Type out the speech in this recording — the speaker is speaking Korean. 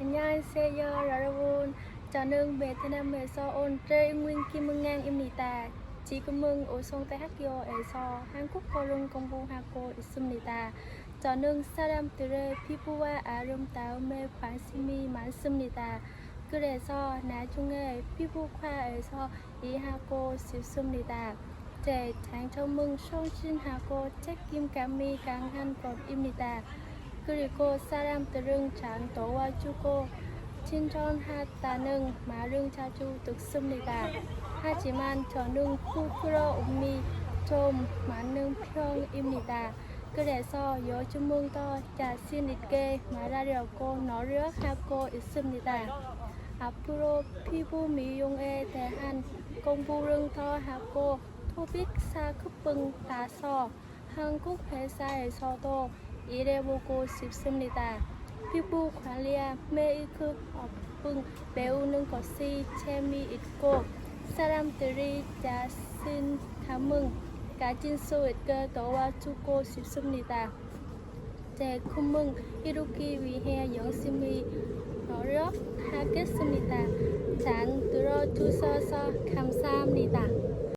안녕하세요 여러분. 저는 베트남에서 온 최은민 김은강입니다. 지금은 오송대학교에서 한국어를 공부하고 있습니다. 저는 사람들의 피부와 아름다움에 관심이 많습니다. 그래서 나중에 피부과에서 일하고 싶습니다. 제 장점은 성실하고 책임감이 강한 것입니다 그리고 사람들은 잘 도와주고 친절하다는 말을 자주 듣습니다. 하지만 저는 부끄러움이 좀 많은 편입니다. 그래서 요즘은 더 자신 있게 말하려고 노력하고 있습니다. 앞으로 피부 미용에 대한 공부를 더 하고 토빅 4급분 따서 한국 회사에서도 일해보고 싶습니다. 피부 메이크업 업을 배우는 것이 재미있고 사람들이 자신감을 가진 수 있게 도와주고 싶습니다. 제 꿈은 이루기 위해 열심히 노력하겠습니다. 잘 들어주셔서 감사합니다.